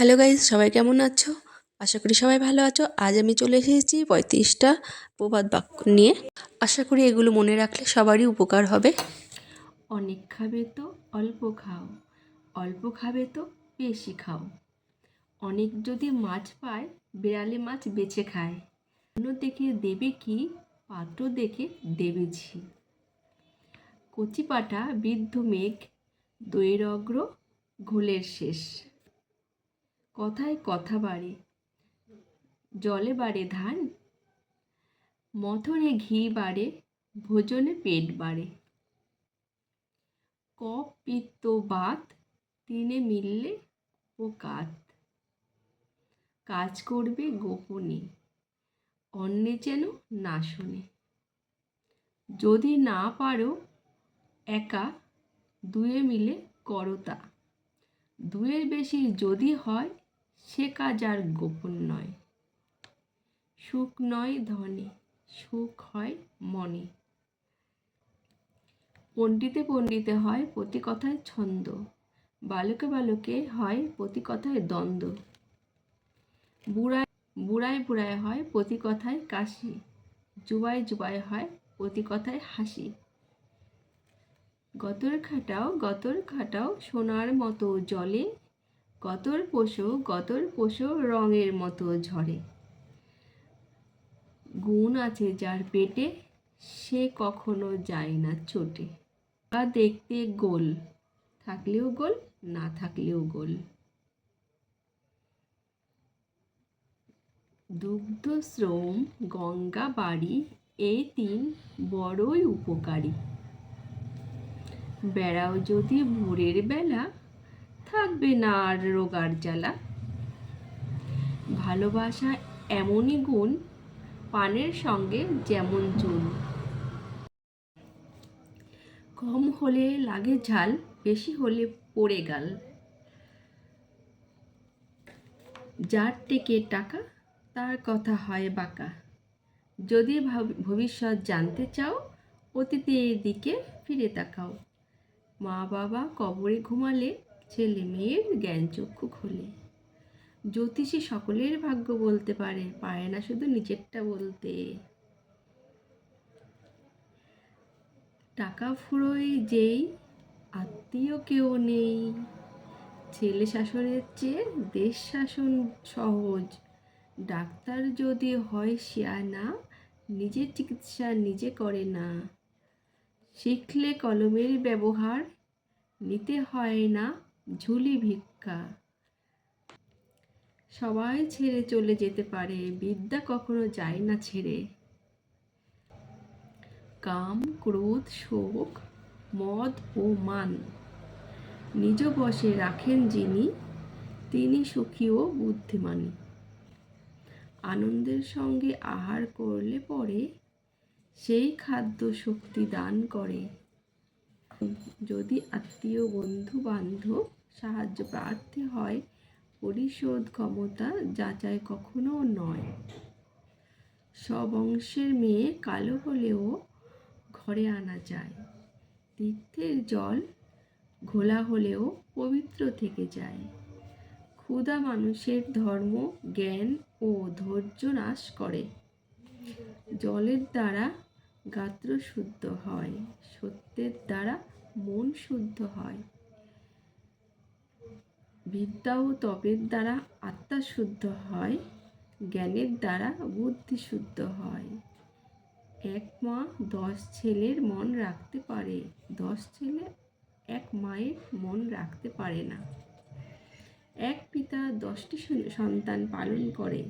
Hello guys সবাই কেমন আছো? আশা করি সবাই ভালো আছো। আজ আমি চলে এসেছি পঁয়ত্রিশটা প্রবাদ বাক্য নিয়ে। আশা করি এগুলো মনে রাখলে সবারই উপকার হবে। অনেক খাবে তো অল্প খাও, অল্প খাবে তো বেশি খাও। অনেক যদি মাছ পায়, বেড়ালে মাছ বেছে খায়। অন্য দেখে দেবে কি, পাত্র দেখে দেবে ঝি। কচি পাটা বৃদ্ধ মেঘ দইয়ের অগ্র ঘোলের শেষ। কথায় কথা বাড়ে। জলে বাড়ে ধান, মথনে ঘি বাড়ে, ভোজনে পেট বাড়ে। কপ, পিত্ত, বাত তিনে মিললে ও কাত। কাজ করবে গোপনে, অন্যে যেন না শোনে। যদি না পারো একা, দুয়ে মিলে করো তা। দুয়ের বেশি যদি হয় সে কাজ আর গোপন নয়। সুখ নয় ধনে, সুখ হয় মনে। পণ্ডিতে পণ্ডিতে হয় প্রতি কথায় ছন্দ, বালকে বালকে হয় প্রতি কথায় দ্বন্দ্ব। বুড়ায় বুড়ায় বুড়ায় হয় প্রতি কথায় কাশি, জুবায় জুবায় হয় প্রতি কথায় হাসি। গতর খাটাও গতর খাটাও সোনার মতো জলে গতর পোষো গতর পোষো রঙের মতো ঝরে। গুণ আছে যার পেটে, সে কখনো যায় না চোটে বা দেখতে গোল, থাকলেও গোল, না থাকলেও গোল। দুগ্ধ শ্রম, গঙ্গা বাড়ি এই তিন বড়ই উপকারী। বেড়াও যদি ভোরের বেলা থাকবে না আর রোগার জ্বালা। ভালোবাসা এমনই গুণ পানের সঙ্গে যেমন চুন। কম হলে লাগে ঝাল, বেশি হলে পড়ে গাল। যার থেকে টাকা, তার কথা হয় বাঁকা। যদি ভবিষ্যৎ জানতে চাও, অতীতের দিকে ফিরে তাকাও। মা বাবা কবরে ঘুমালে ছেলে মেয়ের জ্ঞান চক্ষু খোলে। জ্যোতিষী সকলের ভাগ্য বলতে পারে পারে না শুধু নিজেরটা বলতে। টাকা ফুরোয় যেই, আত্মীয় কেউ নেই। ছেলে শাসনের চেয়ে দেশ শাসন সহজ। ডাক্তার যদি হয় না, নিজের চিকিৎসা নিজে করে না। শিখলে কলমের ব্যবহার নিতে হয় না ঝুলি ভিক্ষা। সবাই ছেড়ে চলে যেতে পারে, বিদ্যা কখনো যায় না ছেড়ে। কাম, ক্রোধ, শোক, মদ ও মান। নিজ বসে রাখেন যিনি, তিনি সুখী ও বুদ্ধিমান। আনন্দের সঙ্গে আহার করলে পরে সেই খাদ্য শক্তি দান করে। যদি আত্মীয় বন্ধু বান্ধব সাহায্য প্রার্থী হয়, পরিশোধ ক্ষমতা যাচাই কখনো নয়। সব অংশের মেয়ে কালো হলেও ঘরে আনা যায়। তীর্থের জল ঘোলা হলেও পবিত্র থেকে যায়। ক্ষুধা মানুষের ধর্ম, জ্ঞান ও ধৈর্য নাশ করে। জলের দ্বারা গাত্র শুদ্ধ হয়, সত্যের দ্বারা মন শুদ্ধ হয়। বিদ্যা ও তপের দ্বারা আত্মা শুদ্ধ হয়, জ্ঞানের দ্বারা বুদ্ধি শুদ্ধ হয়। এক মা দশ ছেলের মন রাখতে পারে, দশ ছেলে এক মায়ের মন রাখতে পারে না। এক পিতা দশটি সন্তান পালন করে,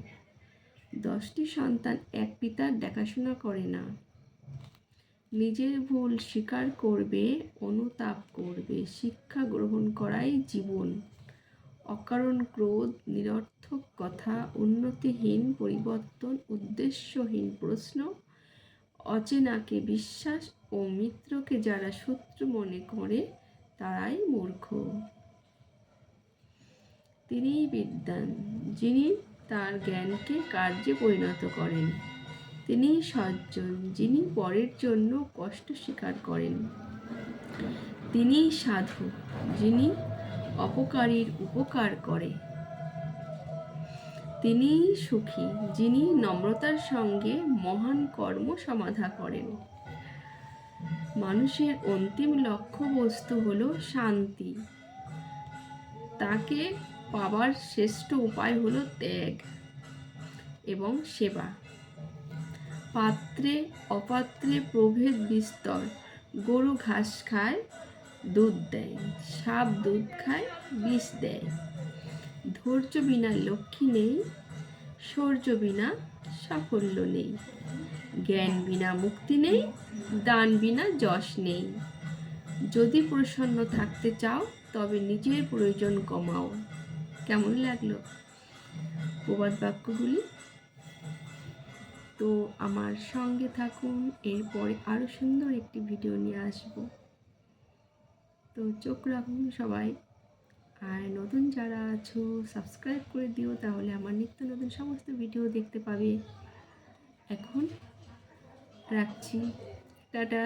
দশটি সন্তান এক পিতার দেখাশোনা করে না। নিজের ভুল স্বীকার করবে, অনুতাপ করবে, শিক্ষা গ্রহণ করাই জীবন। অকারণ ক্রোধ, নিরর্থক কথা, উন্নতিহীন, পরিবর্তন, উদ্দেশ্যহীন প্রশ্ন, অচেনাকে বিশ্বাস ও মিত্রকে যারা শত্রু মনে করে, তারাই মূর্খ। তিনিই বিদ্যান যিনি তার জ্ঞানকে কার্যে পরিণত করেন। তিনি সজ্জন, যিনি পরের জন্য কষ্ট স্বীকার করেন। তিনি সাধু যিনি অপকারীর উপকার করে। তিনিই সুখী, যিনি নম্রতার সঙ্গে মহান কর্ম সমাধা করেন। মানুষের অন্তিম লক্ষ্য বস্তু হলো শান্তি। তাকে পাবার শ্রেষ্ঠ উপায় হলো ত্যাগ এবং সেবা। পাত্রে অপাত্রে প্রভেদ বিস্তর, গরু ঘাস খায় দুধ দেয়, সাপ দুধ খায়, বিষ দেয়। ধৈর্য বিনা লক্ষ্মী নেই, শৌর্য বিনা সাফল্য নেই। জ্ঞান বিনা মুক্তি নেই, দান বিনা যশ নেই। যদি প্রসন্ন থাকতে চাও, তবে নিজের প্রয়োজন কমাও। কেমন লাগল প্রবাদ বাক্যগুলি? তো আমার সঙ্গে থাকুন, এরপরে আরও সুন্দর একটি ভিডিও নিয়ে আসব। তো চোখ রাখুন সবাই। আর নতুন যারা আছো সাবস্ক্রাইব করে দিও, তাহলে আমার নিত্য নতুন সমস্ত ভিডিও দেখতে পাবে। এখন রাখছি। টাটা।